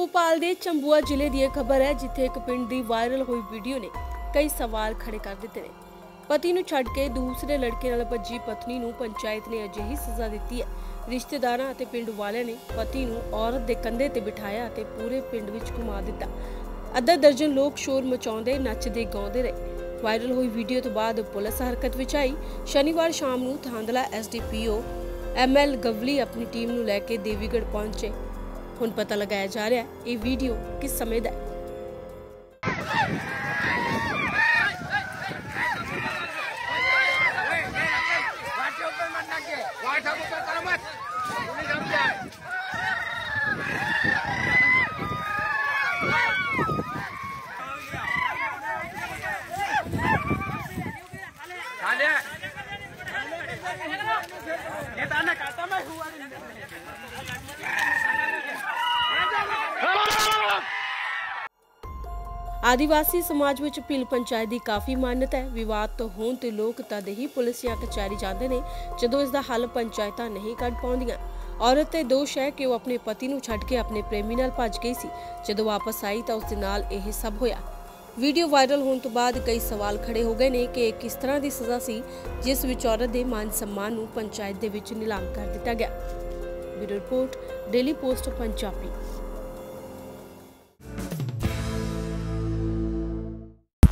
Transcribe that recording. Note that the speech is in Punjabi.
ਭੋਪਾਲ ਦੇ ਚੰਬੂਆ ਜ਼ਿਲ੍ਹੇ ਦੀ ਇਹ ਖਬਰ ਹੈ, ਜਿੱਥੇ ਇੱਕ ਪਿੰਡ ਦੀ ਵਾਇਰਲ ਹੋਈ ਵੀਡੀਓ ਨੇ ਕਈ ਸਵਾਲ ਖੜੇ ਕਰ ਦਿੱਤੇ ਨੇ। ਪਤੀ ਨੂੰ ਛੱਡ ਕੇ ਦੂਸਰੇ ਲੜਕੇ ਨਾਲ ਭੱਜੀ ਪਤਨੀ ਨੂੰ ਪੰਚਾਇਤ ਨੇ ਅਜਿਹੀ ਸਜ਼ਾ ਦਿੱਤੀ ਹੈ। ਰਿਸ਼ਤੇਦਾਰਾਂ ਅਤੇ ਪਿੰਡ ਵਾਲਿਆਂ ਨੇ ਪਤੀ ਨੂੰ ਔਰਤ ਦੇ ਕੰਧੇ ਤੇ ਬਿਠਾਇਆ ਅਤੇ ਪੂਰੇ ਪਿੰਡ ਵਿੱਚ ਘੁਮਾ ਦਿੱਤਾ। ਅੱਧਾ ਦਰਜਨ ਲੋਕ ਸ਼ੋਰ ਮਚਾਉਂਦੇ, ਨੱਚਦੇ, ਗਾਉਂਦੇ ਰਹੇ। ਵਾਇਰਲ ਹੋਈ ਵੀਡੀਓ ਤੋਂ ਬਾਅਦ ਪੁਲਿਸ ਹਰਕਤ ਵਿੱਚ ਆਈ। ਸ਼ਨੀਵਾਰ ਸ਼ਾਮ ਨੂੰ ਥਾਂਦਲਾ ਐਸਡੀਪੀਓ ਐਮਐਲ ਗਵਲੀ ਆਪਣੀ ਟੀਮ ਨੂੰ ਲੈ ਕੇ ਦੇਵੀਗੜ ਪਹੁੰਚੇ। हूँ पता लगाया जा रहा है ये वीडियो किस समय का ਆਦੀਵਾਸੀ ਸਮਾਜ ਵਿੱਚ ਭੀਲ ਪੰਚਾਇਤ ਦੀ ਕਾਫੀ ਮਾਨਤਾ ਹੈ। ਵਿਵਾਦ ਤੋਂ ਹੋਣ ਤੇ ਲੋਕ ਤਦ ਹੀ ਪੁਲਿਸ ਜਾਂ ਕਚਹਿਰੀ ਜਾਂਦੇ ਨੇ ਜਦੋਂ ਇਸ ਦਾ ਹੱਲ ਪੰਚਾਇਤਾਂ ਨਹੀਂ ਕੱਢ ਪਾਉਂਦੀਆਂ। ਔਰਤ ਤੇ ਦੋਸ਼ ਹੈ ਕਿ ਉਹ ਆਪਣੇ ਪਤੀ ਨੂੰ ਛੱਡ ਕੇ ਆਪਣੇ ਪ੍ਰੇਮੀ ਨਾਲ ਭੱਜ ਗਈ ਸੀ। ਜਦੋਂ ਵਾਪਸ ਆਈ ਤਾਂ ਉਸ ਦੇ ਨਾਲ ਇਹ ਸਭ ਹੋਇਆ। ਵੀਡੀਓ ਵਾਇਰਲ ਹੋਣ ਤੋਂ ਬਾਅਦ ਕਈ ਸਵਾਲ ਖੜੇ ਹੋ ਗਏ ਨੇ ਕਿ ਇਹ ਕਿਸ ਤਰ੍ਹਾਂ ਦੀ ਸਜ਼ਾ ਸੀ, ਜਿਸ ਵਿੱਚ ਔਰਤ ਦੇ ਮਾਨ ਸਨਮਾਨ ਨੂੰ ਪੰਚਾਇਤ ਦੇ ਵਿੱਚ ਨਿਲਾਮ ਕਰ ਦਿੱਤਾ ਗਿਆ। Video report, daily post, Punjabi.